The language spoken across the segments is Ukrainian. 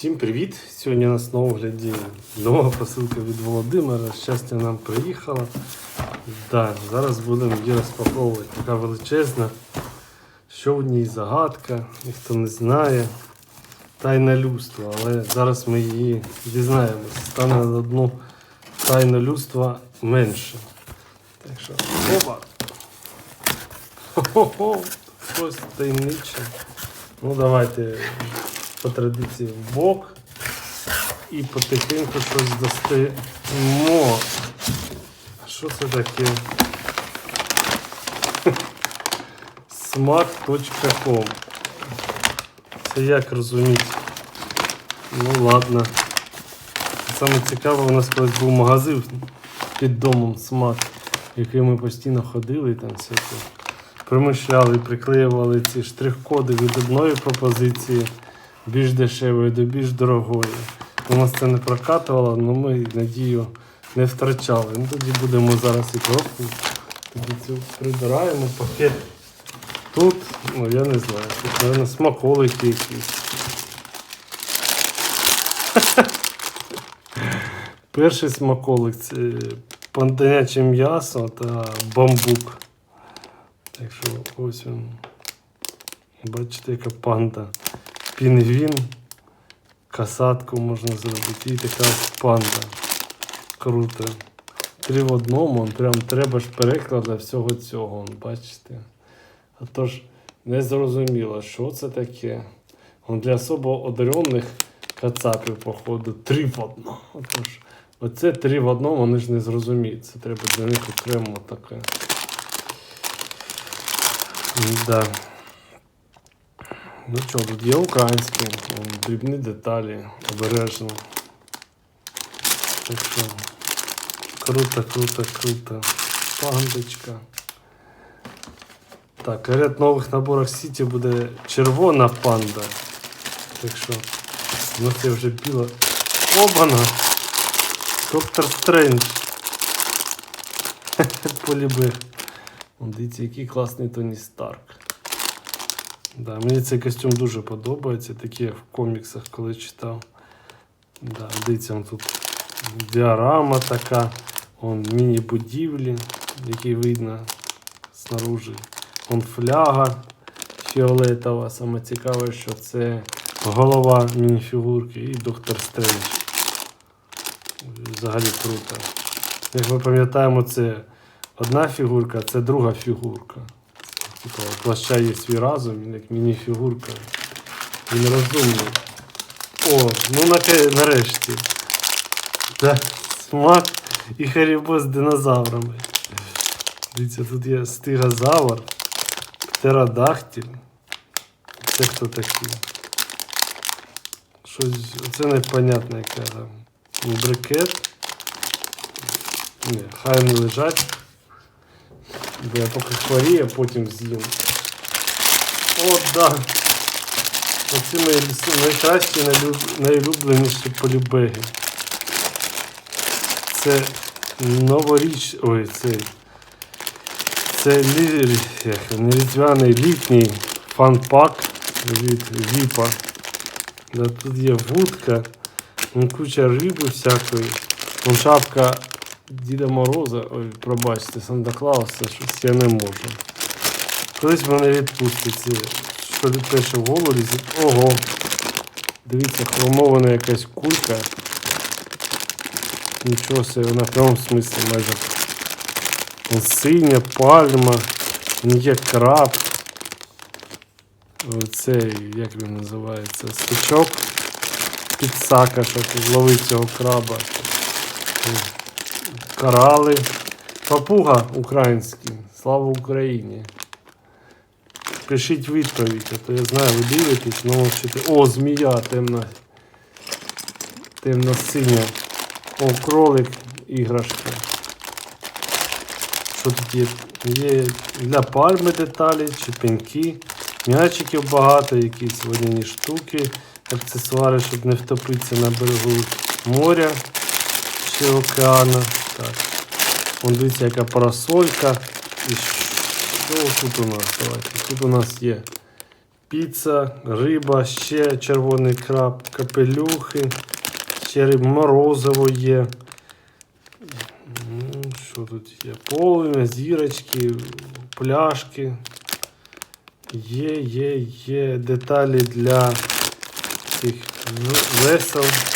Всім привіт! Сьогодні у нас на огляді нова посилка від Володимира. Щастя нам приїхала. Да, зараз будемо її розпаковувати. Така величезна. Що в ній загадка, ніхто не знає. Тайна людства, але зараз ми її дізнаємося. Стане на одну тайну людства менше. Так що, опа! Хо-хо-хо! Щось таємниче. Ну давайте по традиції в бок і потихеньку щось достаємо. Що це таке? Smart.com Це як розуміти? Ну ладно. Саме цікаве, у нас колись був магазин під домом Smart, в який ми постійно ходили і там всяке. Примишляли, приклеювали ці штрих-коди від одної пропозиції більш дешевої до більш дорогої. У нас це не прокатувало, але ми надію не втрачали. Ну, тоді будемо зараз і коробку. Тоді цю прибираємо пакет. Тут, ну я не знаю, тут, мабуть, смаколики якісь. Перший смаколик це пантеняче м'ясо та бамбук. Так що ось він. Бачите, яка панда. Пінгвін. Касатку можна зробити. І така панда. Круто. Три в одному, прям треба ж перекладу всього цього, бачите. А то ж не зрозуміло, що це таке. Он для особо одарених кацапів, походу, три в одному. Отож, оце три в одному, вони ж не зрозуміють. Це треба для них окремо таке. Да. Ну що, тут є українські, дрібні деталі, обережно. Так що, круто, круто, круто. Пандочка. Так, в нових наборах Сіті буде червона панда. Так що, ну це вже біла. Обана! Доктор Стрендж. Полібе. Вон, Дивіться, який класний Тоні Старк. Да, мені цей костюм дуже подобається, такий я в коміксах коли читав. Да, дивіться, тут діарама така, міні-будівлі, які видно снаружи. Вон фляга фіолетова. Саме цікаве, що це голова мініфігурки і доктор Стрендж. Взагалі круто. Як ми пам'ятаємо, це одна фігурка, це друга фігурка. Типа, у є свій разум, він як міні-фігурка. Він розумний. О, ну наке- нарешті. Да, смак і харібо з динозаврами. Дивіться, тут є стигозавр, птеродактиль. Це хто такий? Щось, оце непонятне яке там. Брикет. Ні, хай вони лежать. Бо я поки хворію, потім з'їм. О, да. Оці мої найкращі, найлюб- найлюбленіші полібеги. Це новоріч. Ой. Це лі... як, не різдвяний літній фан-пак від Віпа. Да, тут є вудка, куча риби всякої. Шапка Діда Мороза, ой, пробачте, Санта Клауса, щось я не можу. Колись мене відпустить це, що перше в голову лізе. Ого. Дивіться, хромована якась кулька. Нічого себе, вона в прямому смислі майже. Синя, пальма, є краб. Оцей, як він називається, стучок підсака, щоб ловити цього краба. Корали. Папуга український. Слава Україні. Пишіть відповідь, а то я знаю, ви дивитесь, ну мовчите. О, змія темна. Темна синя. О, кролик іграшка. Що тут є? Є для пальми деталі, чепеньки, м'ячиків багато, якісь водяні штуки, аксесуари, щоб не втопитися на берегу моря чи океану. Так. Вон дивіться, яка парасолька. І що тут у нас? Давайте. Тут у нас є піца, риба, ще червоний краб, капелюхи, ще риб, морозиво є. Що тут є? Полум'я, зірочки, пляшки. Є, є, є деталі для цих весел. Ну, це-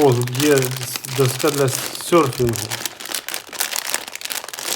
О, тут є доска для серфінгу.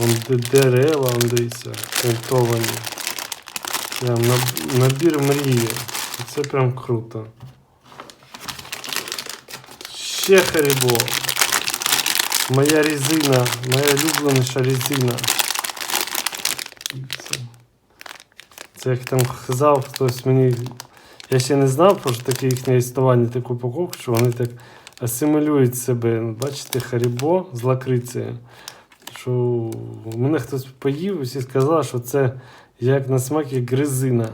Вон де дерева, вон дивіться, наб- набір мрії. Це прям круто. Ще Харібо. Моя резина, моя улюбленіша резина. Це як там казав хтось мені. Я ще не знав про таке їхнє існування, таку упаковку, що вони так асимілюють себе. Бачите, Харібо з лакрицею. Що мене хтось поїв і всі сказали, що це як на смак як гризина.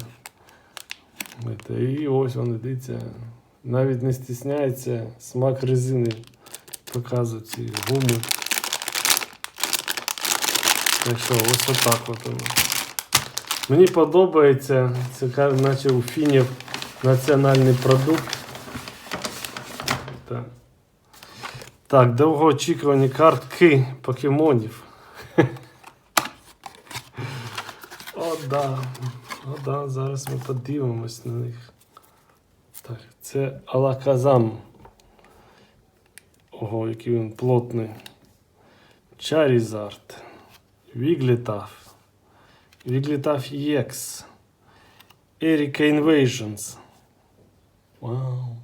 І ось вони дивіться. Навіть не стісняється смак резини. Показують ці гуми. Так що ось отак от. Мені подобається, це наче у фінів національний продукт. Так, так довгоочікувані картки покемонів. О, да. О, да, зараз ми подивимось на них. Так, це Алаказам. Ого, який він плотний. Чарізард. Віглітаф. Віглітаф EX. Еріка Invasions. Вау.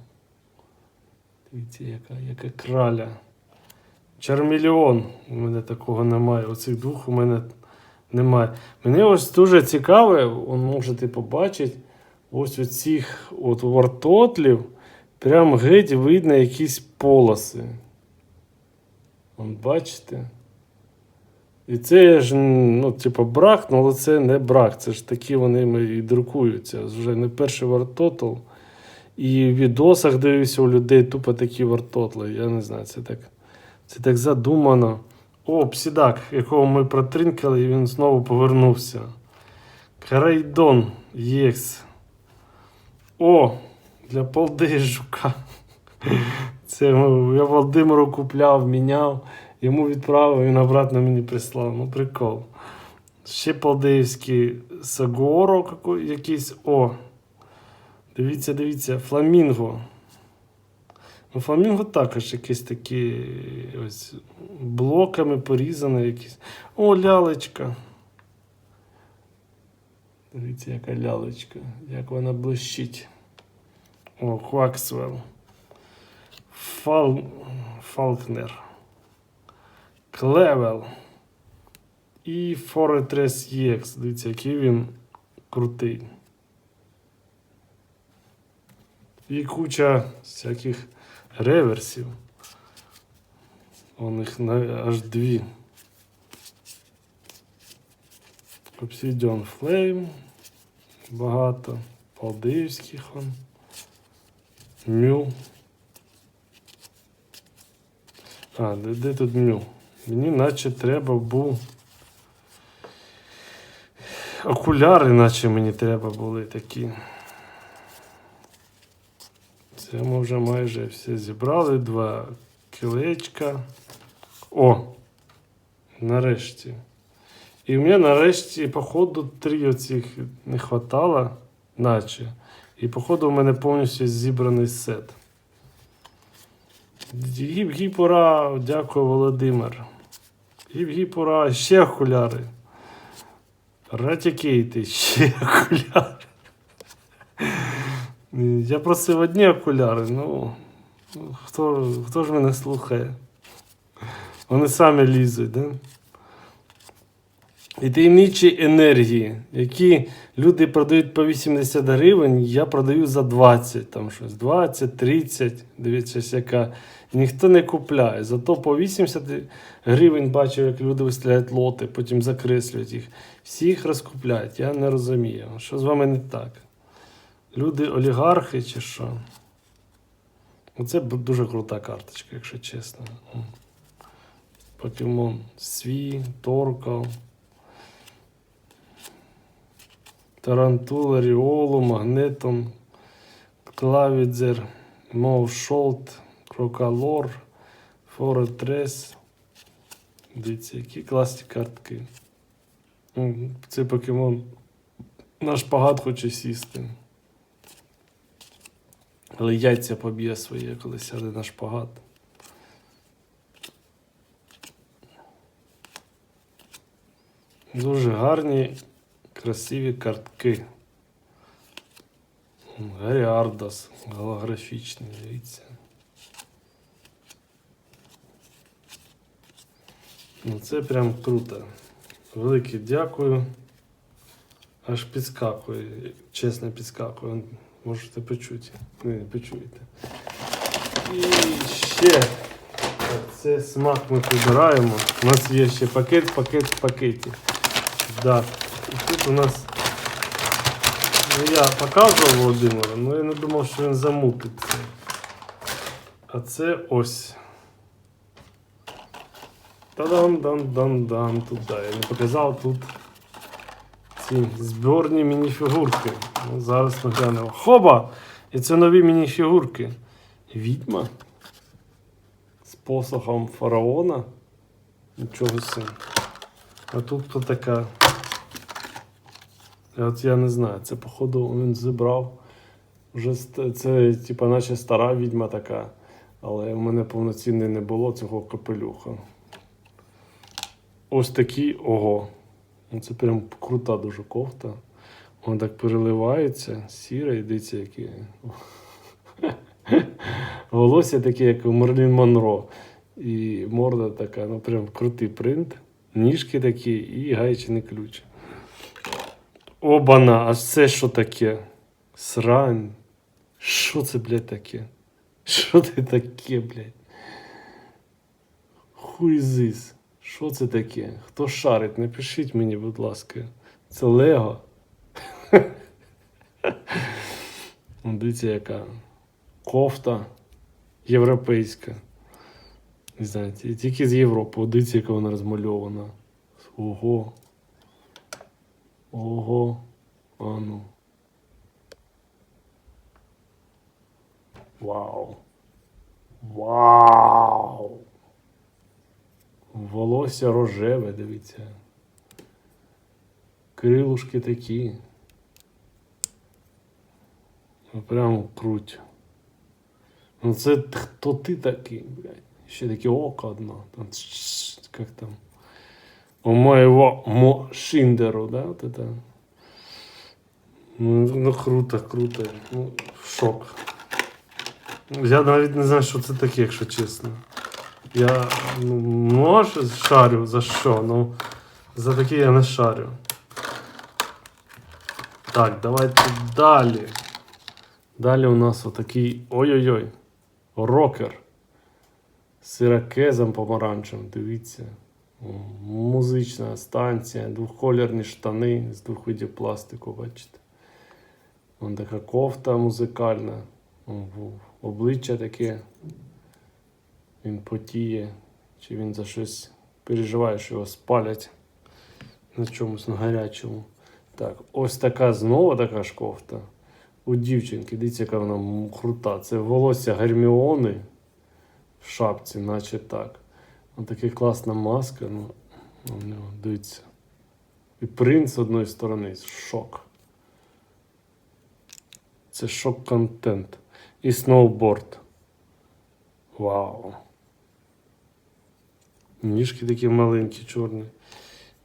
Дивіться, яка, яка краля. Чармільйон. У мене такого немає. Оцих двох у мене немає. Мені ось дуже цікаве, можете побачити, ось у цих от вартотлів прям геть видно якісь полоси. Вон, бачите? І це ж, ну, типу, брак, ну, але це не брак. Це ж такі вони і друкуються. Вже не перший вартотл. І в відосах дивився у людей тупо такі вартотли. Я не знаю, це так, це так задумано. О, псідак, якого ми протринкали, і він знову повернувся. Карайдон ЄКС. О, для полди жука. Це я Володимиру купляв, міняв, йому відправив, він обратно мені прислав. Ну, прикол. Ще полдеївський Сагоро якийсь. О. Дивіться, дивіться, фламінго. Ну, фламінго також якісь такі ось блоками порізане якісь. О, лялечка. Дивіться, яка лялечка, як вона блищить. О, Кваксвелл. Фал... Фалкнер. Клевел. І Форетрес EX. Дивіться, який він крутий. І куча всяких реверсів. У них аж дві. Obsidian Flame. Багато. Палдиївських. Мю. А, де, де тут мю? Мені наче треба був. Окуляри, наче мені треба були такі. Це ми вже майже все зібрали. Два кілечка. О! Нарешті. І в мене нарешті, походу, три оцих не хватало, наче. І походу в мене повністю зібраний сет. Гіп-гіп ура! Дякую, Володимир. Гіп-гіп ура! Ще окуляри. Ратікейти, ще окуляри. Я просив одні окуляри, ну ну, хто, хто ж мене слухає? Вони самі лізуть, да? І таємничі енергії, які люди продають по 80 гривень, я продаю за 20, там щось, 20, 30, дивіться, яка. Ніхто не купляє. Зато по 80 гривень бачу, як люди виставляють лоти, потім закреслюють їх. Всі їх розкупляють. Я не розумію. Що з вами не так? Люди олігархи чи що? Оце дуже крута карточка, якщо чесно. Покемон Сві, Торкал, Тарантула, Ріолу, Магнетон, Клавідзер, Мовшолт, Крокалор, Форетрес. Дивіться, які класні картки. М, Цей покемон на шпагат хоче сісти. Але яйця поб'є своє, коли сяде на шпагат. Дуже гарні, красиві картки. Гаріардас, голографічний, дивіться. Ну це прям круто. Велике дякую. Аж підскакує, чесно підскакує. Можете почути. Ви не почуєте. І ще це смак ми прибираємо. У нас є ще пакет, пакет в пакеті. Да. І тут у нас. Ну, я показував Володимиру, але я не думав, що він замутить це. А це ось. Та-дам-дам-дам-дам. Тут, я не показав тут ці зборні мініфігурки. Ну, зараз ми глянемо. Хоба! І це нові мініфігурки. Відьма. З посохом фараона. Нічого собі. А тут хто така. От я не знаю, це походу він зібрав. Вже це, типа, наче стара відьма така. Але в мене повноцінний не було цього капелюха. Ось такі ого. Ну, Це прям крута дуже кофта. Вона так переливається, сіра, і дивіться, які. Волосся таке, як у Мерлін Монро. І морда така, ну прям крутий принт. Ніжки такі і гаечний ключ. Обана, а це що таке? Срань. Що це, блядь, таке? Що це таке, блядь? Хуйзис. Що це таке? Хто шарить? Напишіть мені, будь ласка. Це Лего. Ну, Дивіться, яка кофта європейська. Не знаю, тільки з Європи. Дивіться, яка вона розмальована. Ого. Ого. А ну. Вау. Вау. Волосся рожеве, дивіться. Крилушки такі. Ну, Прям круть. Ну це хто ти такий, блядь? Ще таке око одно. Там, как там? У моєго мо да? Вот это. Ну, ну круто, круто. Ну, шок. Я навіть не знаю, що це таке, якщо чесно. Я ну, може шарю за що, ну за таке я не шарю. Так, давайте далі. Далі у нас отакий. Ой-ой-ой. Рокер. З іракезом помаранчевим, дивіться. Музична станція, двохколірні штани з двох видів пластику, бачите. Вон така кофта музикальна. Обличчя таке. Він потіє, чи він за щось переживає, що його спалять на чомусь на гарячому. Так, ось така знову така ж кофта. У дівчинки, дивіться, яка вона крута. Це волосся Герміони в шапці, наче так. Ось така класна маска. Ну, у нього, дивіться. І принц з одної сторони. Шок. Це шок-контент. І сноуборд. Вау. Ніжки такі маленькі, чорні.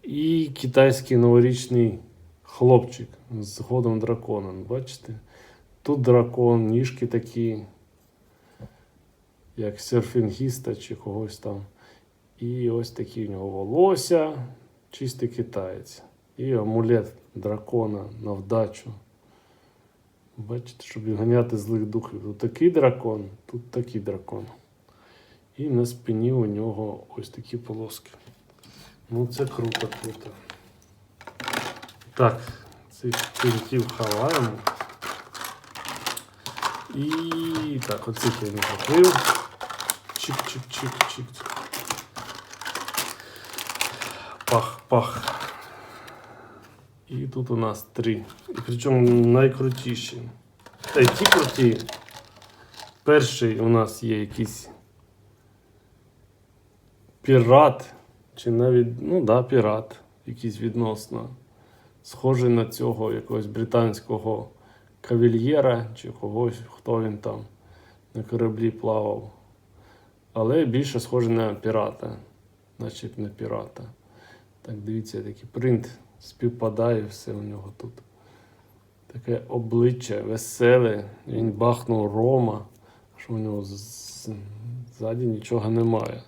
І китайський новорічний хлопчик з ходом дракона. Бачите? Тут дракон, ніжки такі, як серфінгіста чи когось там. І ось такі у нього волосся, чистий китаєць. І амулет дракона на вдачу. Бачите, щоб відганяти злих духів. Тут такий дракон, тут такий дракон. І на спині у нього ось такі полоски. Ну, це круто, круто. Так, цих пінків ховаємо. І так, оцих я не закрив. Чик-чик-чик-чик. Пах, пах. І тут у нас три. І причому найкрутіші. Та ті круті. Перший у нас є якийсь пірат. Чи навіть, ну да, пірат, якийсь відносно. Схожий на цього якогось британського кавільєра чи когось, хто він там на кораблі плавав. Але більше схожий на пірата, наче на пірата. Так, дивіться, такий принт співпадає все у нього тут. Таке обличчя веселе, він бахнув рома, що у нього ззаді нічого немає.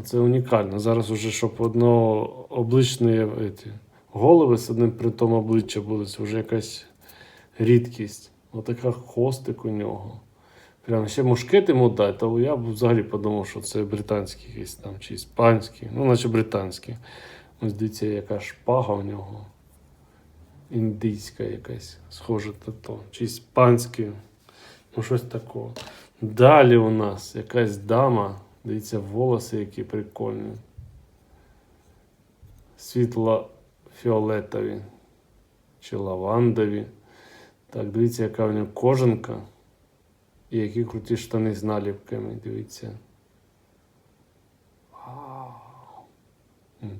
Це унікально. Зараз уже, щоб еті, голови з одним принтом обличчя були, це вже якась рідкість. Отака хвостик у нього. Прямо ще мушкет йому дати, то я б взагалі подумав, що це британський якийсь там чи іспанський, ну, наче британський. Ось дивіться, яка шпага у нього. Індійська якась, схожа на то. Чи іспанський. Ну, щось такого. Далі у нас якась дама. Дивіться, волоси, які прикольні. Світло-фіолетові чи лавандові. Так, дивіться, яка в нього кожанка. І які круті штани з наліпками, дивіться.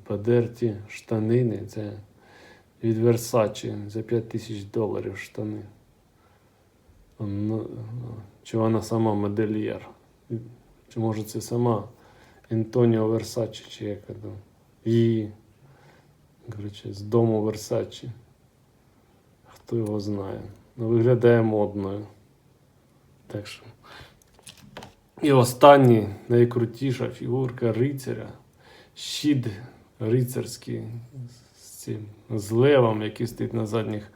Подерті штанини. Це від Versace за 5 тисяч доларів штани. Ну, Чи вона сама модельєр? Чи може це сама Ентоніо Версачі, чи як там? Її. Коротше, з дому Версачі. Хто його знає. Ну, виглядає модною. Так що. І останній найкрутіша фігурка рицаря. Щит рицарський з цим з левом, який стоїть на задніх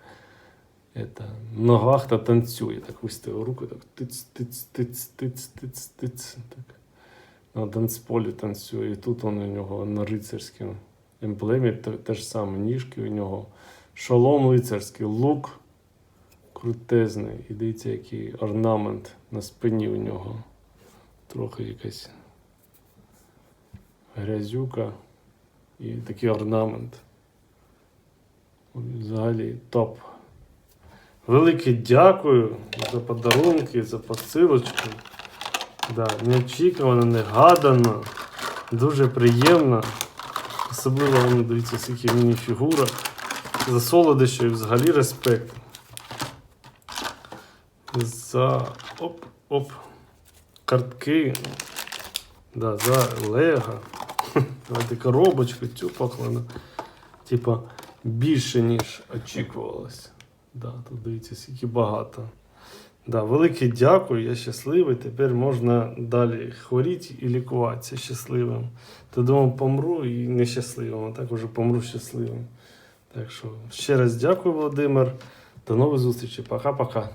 это, ногах та танцює. Так виставив руку, так тиц, тиц, тиц, тиц, тиц, тиц. Так. На танцполі танцює. І тут он у нього на рицарській емблемі те ж саме ніжки у нього. Шолом лицарський, лук крутезний. І дивіться, який орнамент на спині у нього. Трохи якась грязюка і такий орнамент. Взагалі топ. Велике дякую за подарунки, за посилочку. Да, неочікувано, негадано. Дуже приємно. Особливо воно дивіться, скільки міні-фігурок. За солодощі і взагалі респект. За оп-оп. Картки. Да, за Лего. Давайте коробочку цю покладу. Типа більше, ніж очікувалось. Да, тут дивіться, скільки багато. Да, велике дякую, я щасливий. Тепер можна далі хворіти і лікуватися щасливим. Та думав, помру і нещасливим, а так уже помру щасливим. Так що ще раз дякую, Володимир. До нових зустрічей. Пока-пока.